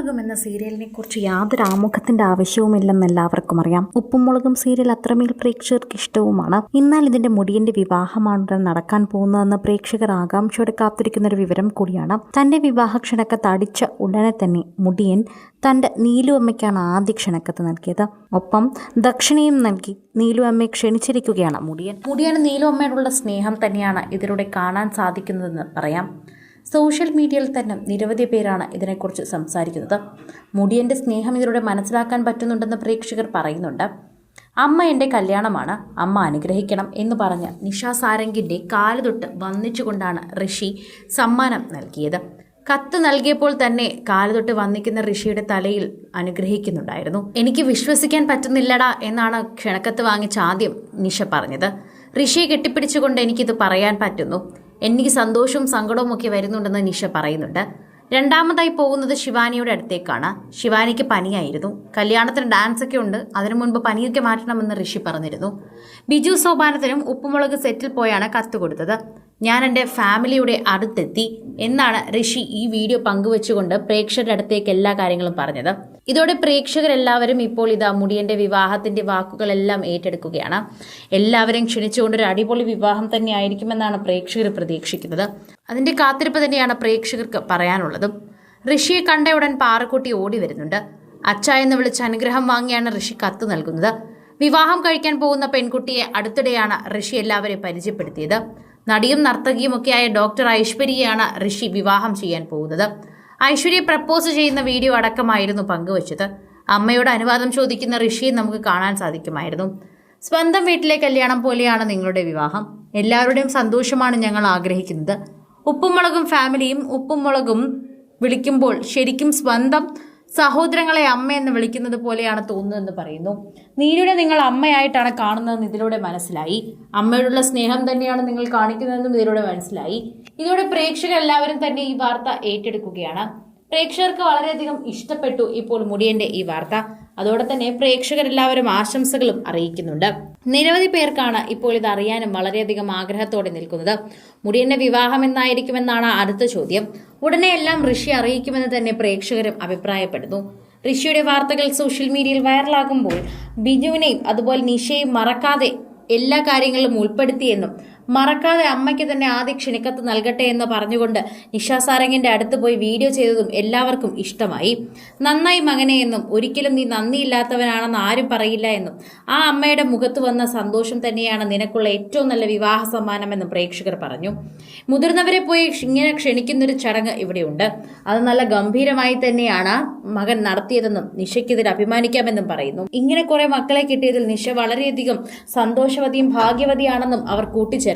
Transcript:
ഉപ്പുമുളകും എന്ന സീരിയലിനെ കുറിച്ച് യാതൊരു ആമുഖത്തിന്റെ ആവശ്യവുമില്ലെന്ന് എല്ലാവർക്കും അറിയാം. ഉപ്പുമുളകും സീരിയൽ അത്രമേൽ പ്രേക്ഷകർക്ക് ഇഷ്ടവുമാണ്. എന്നാൽ ഇതിന്റെ മുടിയന്റെ വിവാഹമാണ് ഉടൻ നടക്കാൻ പോകുന്നതെന്ന് പ്രേക്ഷകർ ആകാംക്ഷയോടെ കാത്തിരിക്കുന്ന ഒരു വിവരം കൂടിയാണ്. തന്റെ വിവാഹ ക്ഷണക്കത്ത് അടിച്ച ഉടനെ തന്നെ മുടിയൻ തന്റെ നീലു അമ്മയ്ക്കാണ് ആദ്യ ക്ഷണക്കത്ത് നൽകിയത്. ഒപ്പം ദക്ഷിണയും നൽകി നീലു അമ്മയെ ക്ഷണിച്ചിരിക്കുകയാണ് മുടിയൻ. മുടിയന് നീലു അമ്മയോടുള്ള സ്നേഹം തന്നെയാണ് ഇതിലൂടെ കാണാൻ സാധിക്കുന്നതെന്ന് പറയാം. സോഷ്യൽ മീഡിയയിൽ തന്നെ നിരവധി പേരാണ് ഇതിനെക്കുറിച്ച് സംസാരിക്കുന്നത്. മുടിയന്റെ സ്നേഹം ഇതിലൂടെ മനസ്സിലാക്കാൻ പറ്റുന്നുണ്ടെന്ന് പ്രേക്ഷകർ പറയുന്നുണ്ട്. അമ്മ എന്റെ കല്യാണമാണ് അമ്മ അനുഗ്രഹിക്കണം എന്ന് പറഞ്ഞ് നിഷ സാരംഗിന്റെ കാൽ തൊട്ട് വന്നിച്ചുകൊണ്ടാണ് ഋഷി സമ്മാനം നൽകിയത്. കത്ത് നൽകിയപ്പോൾ തന്നെ കാൽ തൊട്ട് വന്നിക്കുന്ന ഋഷിയുടെ തലയിൽ അനുഗ്രഹിക്കുന്നുണ്ടായിരുന്നു. എനിക്ക് വിശ്വസിക്കാൻ പറ്റുന്നില്ലടാ എന്നാണ് ക്ഷണക്കത്ത് വാങ്ങിച്ച ആദ്യം നിഷ പറഞ്ഞത്. ഋഷിയെ കെട്ടിപ്പിടിച്ചുകൊണ്ട് എനിക്കിത് പറയാൻ പറ്റുന്നു. എനിക്ക് സന്തോഷവും സങ്കടവും ഒക്കെ വരുന്നുണ്ടെന്ന് നിഷ പറയുന്നുണ്ട്. രണ്ടാമതായി പോകുന്നത് ശിവാനിയുടെ അടുത്തേക്കാണ്. ശിവാനിക്ക് പനിയായിരുന്നു. കല്യാണത്തിന് ഡാൻസ് ഒക്കെ ഉണ്ട്. അതിനു മുൻപ് പനിയൊക്കെ മാറ്റണമെന്ന് ഋഷി പറഞ്ഞിരുന്നു. ബിജു സോപാനത്തിനും ഉപ്പുമുളക് സെറ്റിൽ പോയാണ് കത്ത് കൊടുത്തത്. ഞാൻ എന്റെ ഫാമിലിയുടെ അടുത്തെത്തി എന്നാണ് ഋഷി ഈ വീഡിയോ പങ്കുവെച്ചുകൊണ്ട് പ്രേക്ഷകരുടെ അടുത്തേക്ക് എല്ലാ കാര്യങ്ങളും പറഞ്ഞത്. ഇതോടെ പ്രേക്ഷകരെല്ലാവരും ഇപ്പോൾ ഇതാ മുടിയന്റെ വിവാഹത്തിന്റെ വാക്കുകളെല്ലാം ഏറ്റെടുക്കുകയാണ്. എല്ലാവരും ക്ഷണിച്ചുകൊണ്ട് ഒരു അടിപൊളി വിവാഹം തന്നെ ആയിരിക്കുമെന്നാണ് പ്രേക്ഷകർ പ്രതീക്ഷിക്കുന്നത്. അതിന്റെ കാത്തിരിപ്പ് തന്നെയാണ് പ്രേക്ഷകർക്ക് പറയാനുള്ളതും. ഋഷിയെ കണ്ട ഉടൻ പാറക്കുട്ടി ഓടി വരുന്നുണ്ട്. അച്ഛ എന്ന് വിളിച്ച് അനുഗ്രഹം വാങ്ങിയാണ് ഋഷി കത്ത് നൽകുന്നത്. വിവാഹം കഴിക്കാൻ പോകുന്ന പെൺകുട്ടിയെ അടുത്തിടെയാണ് ഋഷി എല്ലാവരെയും പരിചയപ്പെടുത്തിയത്. നടിയും നർത്തകിയും ഒക്കെയായ ഡോക്ടർ ഐശ്വര്യയാണ് ഋഷി വിവാഹം ചെയ്യാൻ പോകുന്നത്. ഐശ്വര്യ പ്രപ്പോസ് ചെയ്യുന്ന വീഡിയോ അടക്കമായിരുന്നു പങ്കുവച്ചത്. അമ്മയോട് അനുവാദം ചോദിക്കുന്ന ഋഷിയെ നമുക്ക് കാണാൻ സാധിക്കുമായിരുന്നു. സ്വന്തം വീട്ടിലെ കല്യാണം പോലെയാണ് നിങ്ങളുടെ വിവാഹം. എല്ലാവരുടെയും സന്തോഷമാണ് ഞങ്ങൾ ആഗ്രഹിക്കുന്നത്. ഉപ്പും മുളകും ഫാമിലിയും ഉപ്പും മുളകും വിളിക്കുമ്പോൾ ശരിക്കും സ്വന്തം സഹോദരങ്ങളെ അമ്മയെന്ന് വിളിക്കുന്നത് പോലെയാണ് തോന്നുന്നതെന്ന് പറയുന്നു. നീലിയുടെ നിങ്ങൾ അമ്മയായിട്ടാണ് കാണുന്നതെന്ന് ഇതിലൂടെ മനസ്സിലായി. അമ്മയോടുള്ള സ്നേഹം തന്നെയാണ് നിങ്ങൾ കാണിക്കുന്നതെന്നും ഇതിലൂടെ മനസ്സിലായി. ഇതോടെ പ്രേക്ഷകർ എല്ലാവരും തന്നെ ഈ വാർത്ത ഏറ്റെടുക്കുകയാണ്. പ്രേക്ഷകർക്ക് വളരെയധികം ഇഷ്ടപ്പെട്ടു ഇപ്പോൾ മുടിയന്റെ ഈ വാർത്ത. അതോടെ തന്നെ പ്രേക്ഷകരെല്ലാവരും ആശംസകളും അറിയിക്കുന്നുണ്ട്. നിരവധി പേർക്കാണ് ഇപ്പോൾ ഇത് അറിയാനും വളരെയധികം ആഗ്രഹത്തോടെ നിൽക്കുന്നത്. മുടിയന്റെ വിവാഹം എന്നായിരിക്കുമെന്നാണ് അടുത്ത ചോദ്യം. ഉടനെ എല്ലാം ഋഷി അറിയിക്കുമെന്ന് തന്നെ പ്രേക്ഷകരും അഭിപ്രായപ്പെടുന്നു. ഋഷിയുടെ വാർത്തകൾ സോഷ്യൽ മീഡിയയിൽ വൈറലാകുമ്പോൾ ബിജുവിനെയും അതുപോലെ നിഷയെയും മറക്കാതെ എല്ലാ കാര്യങ്ങളിലും ഉൾപ്പെടുത്തിയെന്നും മറക്കാതെ അമ്മയ്ക്ക് തന്നെ ആദ്യ ക്ഷണിക്കത്ത് നൽകട്ടെ എന്ന് പറഞ്ഞുകൊണ്ട് നിഷാസാരംഗിന്റെ അടുത്ത് പോയി വീഡിയോ ചെയ്തതും എല്ലാവർക്കും ഇഷ്ടമായി. നന്നായി മകനെ എന്നും ഒരിക്കലും നീ നന്ദിയില്ലാത്തവനാണെന്ന് ആരും പറയില്ല എന്നും. ആ അമ്മയുടെ മുഖത്ത് വന്ന സന്തോഷം തന്നെയാണ് നിനക്കുള്ള ഏറ്റവും നല്ല വിവാഹ സമ്മാനമെന്നും പ്രേക്ഷകർ പറഞ്ഞു. മുതിർന്നവരെ പോയി ഇങ്ങനെ ക്ഷണിക്കുന്നൊരു ചടങ്ങ് ഇവിടെയുണ്ട്. അത് നല്ല ഗംഭീരമായി തന്നെയാണ് മകൻ നടത്തിയതെന്നും നിഷയ്ക്ക് ഇതിൽ അഭിമാനിക്കാമെന്നും പറയുന്നു. ഇങ്ങനെ കുറെ മക്കളെ കിട്ടിയതിൽ നിഷ വളരെയധികം സന്തോഷവതിയും ഭാഗ്യവതിയാണെന്നും അവർ